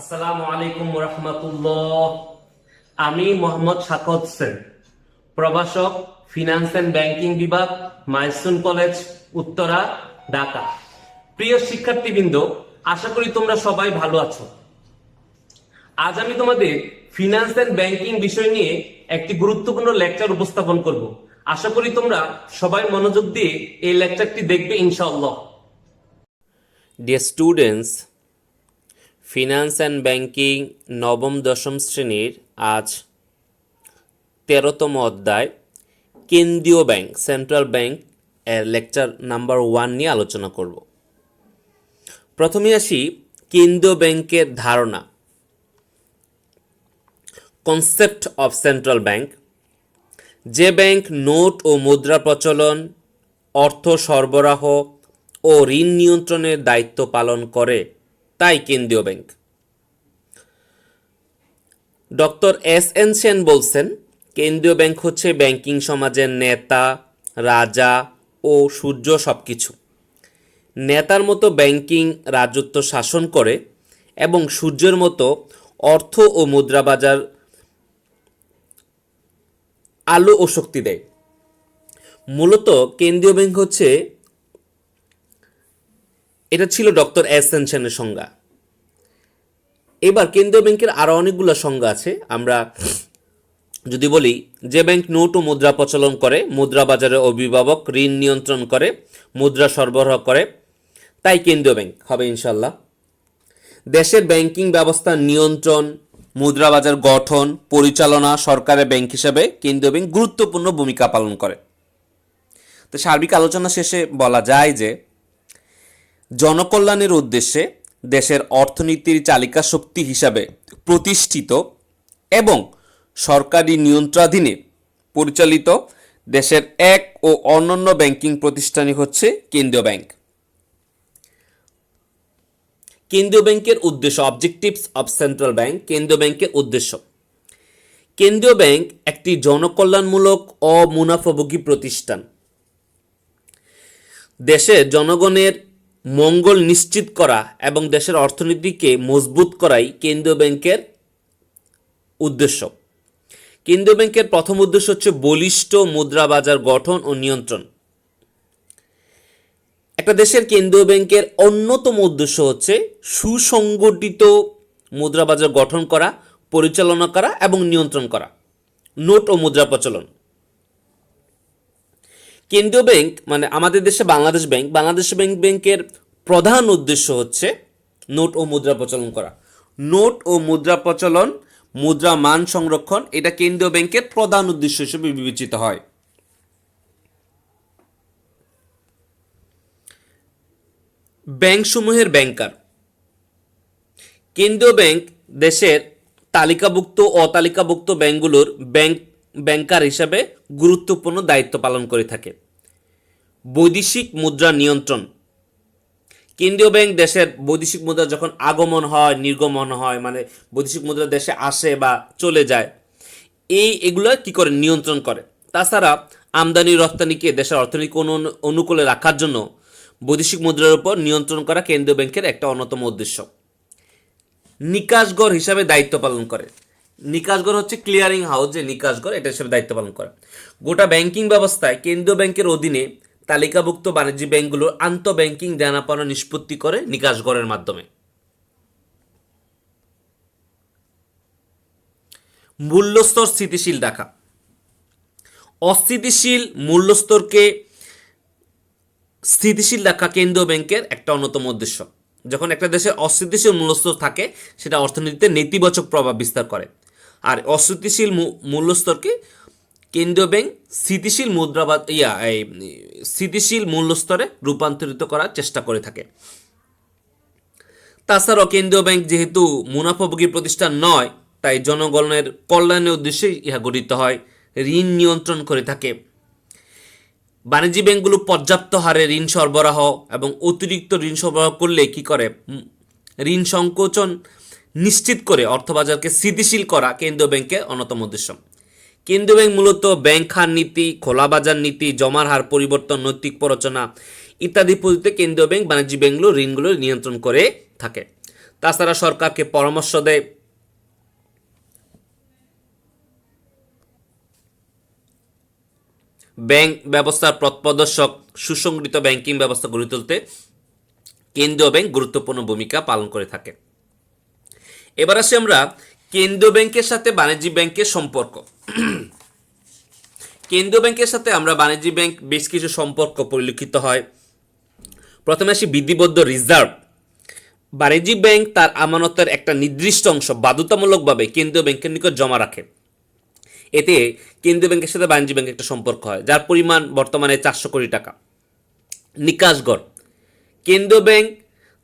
আসসালামু আলাইকুম রহমতুল্লাহ আমি মোহাম্মদ শাকত হোসেন প্রভাষক ফিনান্স অ্যান্ড ব্যাংকিং বিভাগ, মাইসুন কলেজ, উত্তরা, ঢাকা। প্রিয় শিক্ষার্থীবৃন্দ, আশা করি তোমরা সবাই ভালো আছো। আজ আমি তোমাদের ফিনান্স অ্যান্ড ব্যাংকিং বিষয় নিয়ে একটি গুরুত্বপূর্ণ লেকচার উপস্থাপন করব। আশা করি তোমরা সবাই মনোযোগ দিয়ে এই লেকচারটি দেখবে ইনশাআল্লাহ। Dear students finance and banking নবম দশম শ্রেণির আজ তেরোতম অধ্যায়, কেন্দ্রীয় ব্যাংক, সেন্ট্রাল ব্যাংক এর লেকচার নাম্বার ওয়ান নিয়ে আলোচনা করব। প্রথমে আসি কেন্দ্রীয় ব্যাংকের ধারণা। কনসেপ্ট অফ সেন্ট্রাল ব্যাংক যে ব্যাংক নোট ও মুদ্রা প্রচলন, অর্থ সরবরাহ ও ঋণ নিয়ন্ত্রণের দায়িত্ব পালন করে। তাই কেন্দ্রীয় bank. Doctor S N Sen বলছেন, কেন্দ্রীয় ব্যাংক হচ্ছে ব্যাংকিং সমাজের নেতা, রাজা ও সূর্য সব কিছু নেতার মতো ব্যাংকিং রাজত্ব শাসন করে এবং সূর্যের মতো অর্থ ও মুদ্রা বাজার আলো ও শক্তি দেয়। মূলত কেন্দ্রীয় ব্যাংক হচ্ছে এটা ছিল ডক্টর এস এন সেনের সংজ্ঞা। এবার কেন্দ্রীয় ব্যাংকের আরও অনেকগুলো সংজ্ঞা আছে। আমরা যদি বলি, যে ব্যাংক নোট ও মুদ্রা প্রচলন করে, মুদ্রা বাজারের অভিভাবক ঋণ নিয়ন্ত্রণ করে, মুদ্রা সরবরাহ করে, তাই কেন্দ্রীয় ব্যাংক হবে ইনশাল্লাহ দেশের ব্যাংকিং ব্যবস্থা নিয়ন্ত্রণ, মুদ্রা বাজার গঠন, পরিচালনা সরকারের ব্যাংক হিসাবে কেন্দ্রীয় ব্যাংক গুরুত্বপূর্ণ ভূমিকা পালন করে। তো সার্বিক আলোচনা শেষে বলা যায় যে জনকল্যাণের উদ্দেশ্যে দেশের অর্থনীতির চালিকা শক্তি হিসাবে প্রতিষ্ঠিত এবং সরকারি নিয়ন্ত্রণাধীনে পরিচালিত দেশের এক ও অন্যান্য ব্যাংকিং প্রতিষ্ঠানই হচ্ছে কেন্দ্রীয় ব্যাংক। কেন্দ্রীয় ব্যাংকের উদ্দেশ্য অবজেক্টিভস অব সেন্ট্রাল ব্যাংক কেন্দ্রীয় ব্যাংকের উদ্দেশ্য। কেন্দ্রীয় ব্যাংক একটি জনকল্যাণমূলক অমুনাফাভোগী প্রতিষ্ঠান। দেশের জনগণের মঙ্গল নিশ্চিত করা এবং দেশের অর্থনীতিকে মজবুত করাই কেন্দ্রীয় ব্যাংকের উদ্দেশ্য। কেন্দ্রীয় ব্যাংকের প্রথম উদ্দেশ্য হচ্ছে বলিষ্ঠ মুদ্রা বাজার গঠন ও নিয়ন্ত্রণ। একটা দেশের কেন্দ্রীয় ব্যাংকের অন্যতম উদ্দেশ্য হচ্ছে সুসংগঠিত মুদ্রা বাজার গঠন করা, পরিচালনা করা এবং নিয়ন্ত্রণ করা। নোট ও মুদ্রা প্রচলন। কেন্দ্রীয় ব্যাংক মানে আমাদের দেশে বাংলাদেশ ব্যাংক বাংলাদেশ ব্যাংক ব্যাংকের প্রধান উদ্দেশ্য হচ্ছে নোট ও মুদ্রা প্রচলন করা। নোট ও মুদ্রা প্রচলন, মুদ্রা মান সংরক্ষণ, এটা কেন্দ্রীয় ব্যাংকের প্রধান উদ্দেশ্য হিসেবে বিবেচিত হয়। ব্যাংকসমূহের ব্যাংকার কেন্দ্রীয় ব্যাংক দেশের তালিকাভুক্ত অতালিকাভুক্ত ব্যাংকগুলোর ব্যাংক ব্যাংকার হিসাবে গুরুত্বপূর্ণ দায়িত্ব পালন করে থাকে। বৈদেশিক মুদ্রা নিয়ন্ত্রণ। কেন্দ্রীয় ব্যাংক দেশের বৈদেশিক মুদ্রা যখন আগমন হয়, নির্গমন হয় মানে বৈদেশিক মুদ্রা দেশে আসে বা চলে যায়, এই এগুলো কি করে নিয়ন্ত্রণ করে? তাছাড়া আমদানি রপ্তানিকে দেশের অর্থনৈতিক অনুকূলে রাখার জন্য বৈদেশিক মুদ্রার উপর নিয়ন্ত্রণ করা কেন্দ্রীয় ব্যাংকের একটা অন্যতম উদ্দেশ্য। নিকাশগড় হিসাবে দায়িত্ব পালন করে। নিকাশগড় হচ্ছে ক্লিয়ারিং হাউস যে নিকাশগড়, এটা হিসেবে দায়িত্ব পালন করে। গোটা ব্যাংকিং ব্যবস্থায় কেন্দ্রীয় ব্যাংকের অধীনে তালিকাভুক্ত বাণিজ্যিক ব্যাংকগুলোর আন্তঃ ব্যাংকিং দেনাপাওনা নিষ্পত্তি করে নিকাশগড়ের মাধ্যমে। মূল্যস্তর স্থিতিশীল রাখা অস্থিতিশীল মূল্যস্তরকে স্থিতিশীল রাখা কেন্দ্রীয় ব্যাংকের একটা অন্যতম উদ্দেশ্য। যখন একটা দেশের অস্থিতিশীল মূল্যস্তর থাকে, সেটা অর্থনীতিতে নেতিবাচক প্রভাব বিস্তার করে। আর অস্থিতিশীল মূল্যস্তরকে কেন্দ্রীয় ব্যাংক স্থিতিশীল মুদ্রা বা ইয়া, এই, স্থিতিশীল মূল্যস্তরে রূপান্তরিত করার চেষ্টা করে থাকে। তাছাড়াও কেন্দ্রীয় ব্যাংক যেহেতু মুনাফাভোগী প্রতিষ্ঠান নয়, তাই জনগণের কল্যাণের উদ্দেশ্যে ইহা গঠিত হয়, ঋণ নিয়ন্ত্রণ করে থাকে। বাণিজ্যিক ব্যাংকগুলো পর্যাপ্ত হারে ঋণ সরবরাহ এবং অতিরিক্ত ঋণ সরবরাহ করলে কি করে? ঋণ সংকোচন নিশ্চিত করে অর্থবাজারকে স্থিতিশীল করা কেন্দ্রীয় ব্যাংকের অন্যতম উদ্দেশ্য। কেন্দ্রীয় ব্যাংক মূলত ব্যাংক হার নীতি খোলা বাজার নীতি, জমার হার পরিবর্তন, নৈতিক প্ররোচনা ইত্যাদি পদ্ধতিতে কেন্দ্রীয় ব্যাংক বাণিজ্যিক ব্যাংকগুলো ঋণগুলো নিয়ন্ত্রণ করে থাকে। তাছাড়া সরকারকে পরামর্শ দেয় ব্যাংক ব্যবস্থার পথপ্রদর্শক সুসংগঠিত ব্যাংকিং ব্যবস্থা গড়ে তুলতে কেন্দ্রীয় ব্যাংক গুরুত্বপূর্ণ ভূমিকা পালন করে থাকে। এবার আসি আমরা কেন্দ্রীয় ব্যাংকের সাথে বাণিজ্যিক ব্যাংকের সম্পর্ক। কেন্দ্রীয় ব্যাংকের সাথে আমরা বাণিজ্যিক ব্যাংক বেশ কিছু সম্পর্ক পরিলক্ষিত হয়। প্রথমে আসি বিধিবদ্ধ রিজার্ভ। বাণিজ্যিক ব্যাংক তার আমানতের একটা নির্দিষ্ট অংশ বাধ্যতামূলকভাবে কেন্দ্রীয় ব্যাংকের নিকট জমা রাখে। এতে কেন্দ্রীয় ব্যাংকের সাথে বাণিজ্যিক ব্যাংকের একটা সম্পর্ক হয়, যার পরিমাণ বর্তমানে চারশো কোটি টাকা। নিকাশগড়। কেন্দ্রীয় ব্যাংক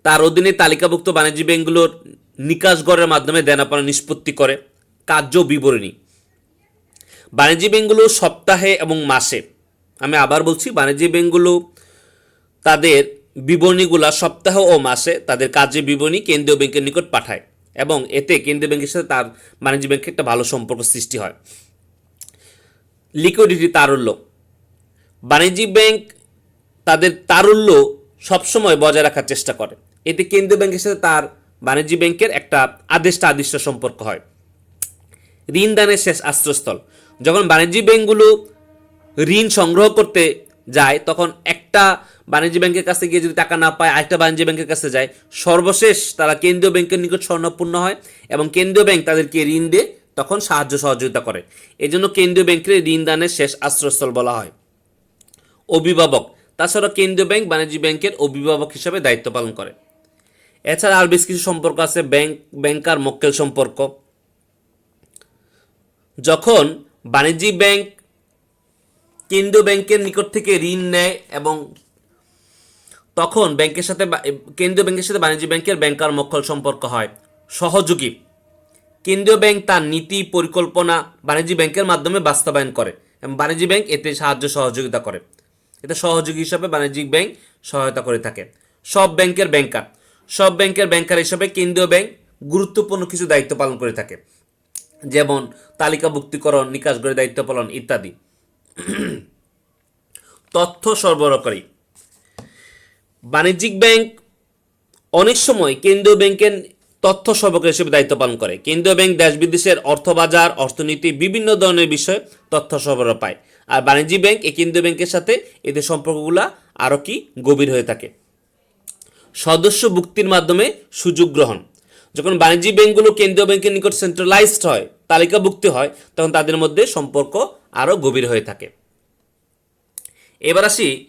তার অধীনে তালিকাভুক্ত বাণিজ্যিক ব্যাংকগুলোর নিকাশগড়ের মাধ্যমে দেনাপানা নিষ্পত্তি করে। কার্য বিবরণী। বাণিজ্যিক ব্যাংকগুলো সপ্তাহে এবং মাসে। আমি আবার বলছি, বাণিজ্যিক ব্যাংকগুলো তাদের বিবরণীগুলা সপ্তাহ ও মাসে তাদের কাজের বিবরণী কেন্দ্রীয় ব্যাংকের নিকট পাঠায় এবং এতে কেন্দ্রীয় ব্যাংকের সাথে তার বাণিজ্যিক ব্যাংকের একটা ভালো সম্পর্ক সৃষ্টি হয়। লিকুইডিটি তারল্য। বাণিজ্যিক ব্যাংক তাদের তারল্য সবসময় বজায় রাখার চেষ্টা করে। এতে কেন্দ্রীয় ব্যাংকের সাথে তার বাণিজ্যিক ব্যাংকের একটা আদেশটা আদিষ্ট সম্পর্ক হয়। ঋণ দানের শেষ আশ্রয়স্থল। যখন বাণিজ্যিক ব্যাংকগুলো ঋণ সংগ্রহ করতে যায়, তখন একটা বাণিজ্য ব্যাংকের কাছে গিয়ে যদি টাকা না পায়, আরেকটা বাণিজ্য ব্যাংকের কাছে যায়, সর্বশেষ তারা কেন্দ্রীয় ব্যাংকের নিকট স্বর্ণপূর্ণ হয় এবং কেন্দ্রীয় ব্যাংক তাদেরকে ঋণ দিয়ে তখন সাহায্য সহযোগিতা করে। এজন্য কেন্দ্রীয় ব্যাংকের ঋণ দানের শেষ আশ্রয়স্থল বলা হয়। অভিভাবক। তাছাড়া কেন্দ্রীয় ব্যাংক বাণিজ্য ব্যাংকের অভিভাবক হিসাবে দায়িত্ব পালন করে। এছাড়া আর বেশ কিছু সম্পর্ক আছে, ব্যাংক, ব্যাংকার মক্কেল সম্পর্ক। যখন বাণিজ্যিক ব্যাংক কেন্দ্রীয় ব্যাংকের নিকট থেকে ঋণ নেয় এবং তখন ব্যাংকের সাথে কেন্দ্রীয় ব্যাংকের সাথে বাণিজ্যিক ব্যাংকের ব্যাংকার মক্কল সম্পর্ক হয়। সহযোগী। কেন্দ্রীয় ব্যাংক তার নীতি, পরিকল্পনা বাণিজ্যিক ব্যাংকের মাধ্যমে বাস্তবায়ন করে এবং বাণিজ্যিক ব্যাংক এতে সাহায্য, সহযোগিতা করে। এতে সহযোগী হিসাবে বাণিজ্যিক ব্যাংক সহায়তা করে থাকে। সব ব্যাংকের ব্যাংকার। সব ব্যাংকের ব্যাংকার হিসাবে কেন্দ্রীয় ব্যাংক গুরুত্বপূর্ণ কিছু দায়িত্ব পালন করে থাকে। যেমন তালিকাভুক্তিকরণ নিকাশগড়ের দায়িত্ব পালন ইত্যাদি। তথ্য সরবরাহকারী। বাণিজ্যিক ব্যাংক অনেক সময় কেন্দ্রীয় ব্যাংকের তথ্য সরবরাহ হিসেবে দায়িত্ব পালন করে। কেন্দ্রীয় ব্যাংক দেশ বিদেশের অর্থবাজার অর্থনীতি, বিভিন্ন ধরনের বিষয়ে তথ্য সরবরাহ পায়। আর বাণিজ্যিক ব্যাংক এই কেন্দ্রীয় ব্যাংকের সাথে এদের সম্পর্কগুলো আরও কি গভীর হয়ে থাকে। সদস্য ভুক্তির মাধ্যমে সুযোগ গ্রহণ। যখন বাণিজ্যিক ব্যাংকগুলো কেন্দ্রীয় ব্যাংকের নিকট সেন্ট্রালাইজড হয়, তালিকাভুক্তি হয়, তখন তাদের মধ্যে সম্পর্ক আরও গভীর হয়ে থাকে। এবার আসি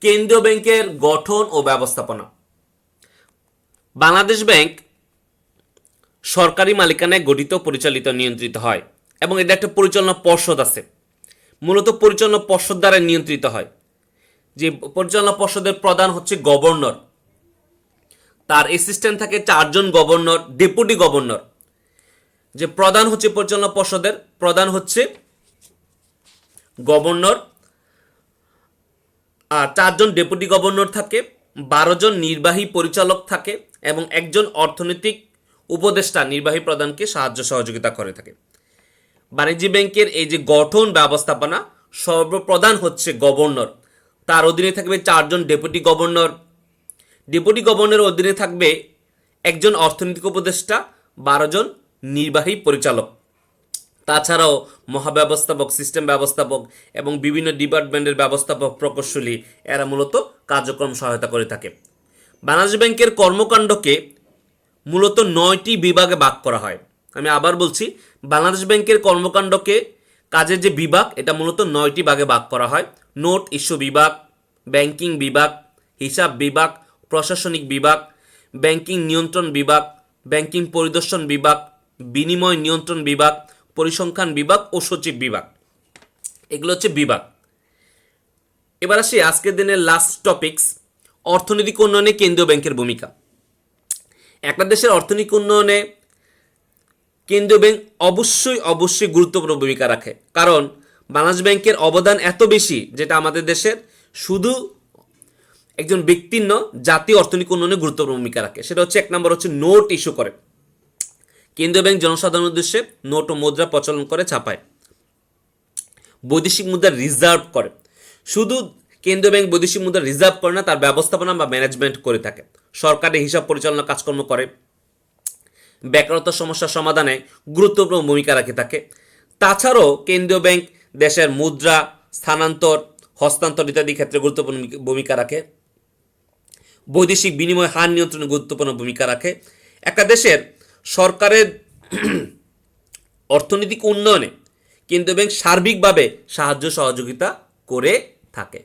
কেন্দ্রীয় ব্যাংকের গঠন ও ব্যবস্থাপনা। বাংলাদেশ ব্যাংক সরকারি মালিকানায় গঠিত, পরিচালিত, নিয়ন্ত্রিত হয় এবং এদের একটা পরিচালনা পর্ষদ আছে। মূলত পরিচালনা পর্ষদ দ্বারা নিয়ন্ত্রিত হয়। যে পরিচালনা পর্ষদের প্রধান হচ্ছে গভর্নর। তার অ্যাসিস্ট্যান্ট থাকে চারজন গভর্নর ডেপুটি গভর্নর যে প্রধান হচ্ছে পরিচালনা পর্ষদের, প্রধান হচ্ছে গভর্নর আর চারজন ডেপুটি গভর্নর থাকে, বারো জন নির্বাহী পরিচালক থাকে, এবং একজন অর্থনৈতিক উপদেষ্টা নির্বাহী প্রধানকে সাহায্য সহযোগিতা করে থাকে। বাণিজ্য ব্যাংকের এই যে গঠন ব্যবস্থাপনা, সর্বপ্রধান হচ্ছে গভর্নর তার অধীনে থাকবে চারজন ডেপুটি গভর্নর ডেপুটি গভর্নরের অধীনে থাকবে একজন অর্থনৈতিক উপদেষ্টা, বারো জন নির্বাহী পরিচালক। তাছাড়াও মহাব্যবস্থাপক সিস্টেম ব্যবস্থাপক এবং বিভিন্ন ডিপার্টমেন্টের ব্যবস্থাপক প্রকৌশলী, এরা মূলত কার্যক্রম সহায়তা করে থাকে। বাংলাদেশ ব্যাংকের কর্মকাণ্ডকে মূলত নয়টি বিভাগে ভাগ করা হয়। আমি আবার বলছি, বাংলাদেশ ব্যাংকের কর্মকাণ্ডকে কাজের যে বিভাগ, এটা মূলত নয়টি ভাগে ভাগ করা হয়। নোট ইস্যু বিভাগ, ব্যাংকিং বিভাগ, হিসাব বিভাগ প্রশাসনিক বিভাগ, ব্যাংকিং নিয়ন্ত্রণ বিভাগ, ব্যাংকিং পরিদর্শন বিভাগ, বিনিময় নিয়ন্ত্রণ বিভাগ, পরিসংখ্যান বিভাগ ও সচিব বিভাগ। এগুলো হচ্ছে বিভাগ। এবার আসি আজকের দিনের লাস্ট টপিকস অর্থনৈতিক উন্নয়নে কেন্দ্রীয় ব্যাংকের ভূমিকা। একটা দেশের অর্থনৈতিক উন্নয়নে কেন্দ্রীয় ব্যাংক অবশ্যই অবশ্যই গুরুত্বপূর্ণ ভূমিকা রাখে। কারণ বাংলাদেশ ব্যাংকের অবদান এত বেশি যেটা আমাদের দেশের শুধু একজন ব্যক্তির জাতীয় অর্থনৈতিক উন্নয়নে গুরুত্বপূর্ণ ভূমিকা রাখে। সেটা হচ্ছে এক নম্বর হচ্ছে নোট ইস্যু করে। কেন্দ্রীয় ব্যাংক জনসাধারণের উদ্দেশ্যে নোট ও মুদ্রা প্রচলন করে, ছাপায়। বৈদেশিক মুদ্রা রিজার্ভ করে। শুধু কেন্দ্রীয় ব্যাংক বৈদেশিক মুদ্রা রিজার্ভ করে না, তার ব্যবস্থাপনা বা ম্যানেজমেন্ট করে থাকে। সরকারের হিসাব পরিচালনা কাজকর্ম করে। বেকারত্ব সমস্যার সমাধানে গুরুত্বপূর্ণ ভূমিকা রাখে থাকে তাছাড়াও কেন্দ্রীয় ব্যাংক দেশের মুদ্রা, স্থানান্তর, হস্তান্তর ইত্যাদি ক্ষেত্রে গুরুত্বপূর্ণ ভূমিকা রাখে। বৈদেশিক বিনিময় হার নিয়ন্ত্রণে গুরুত্বপূর্ণ ভূমিকা রাখে। একটা দেশের সরকারের অর্থনৈতিক উন্নয়নে কেন্দ্রীয় ব্যাংক সার্বিকভাবে সাহায্য সহযোগিতা করে থাকে।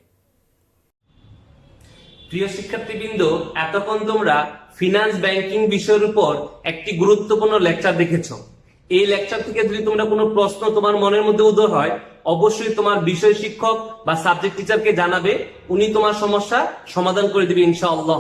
প্রিয় শিক্ষার্থীবৃন্দ, এতক্ষণ তোমরা ফিনান্স ব্যাংকিং বিষয়ের উপর একটি গুরুত্বপূর্ণ লেকচার দেখেছ। এই লেকচার থেকে যদি তোমরা কোনো প্রশ্ন তোমার মনের মধ্যে উদয় হয় অবশ্যই তোমার বিষয় শিক্ষক বা সাবজেক্ট টিচারকে জানাবে, উনি তোমার সমস্যা সমাধান করে দিবে ইনশাআল্লাহ।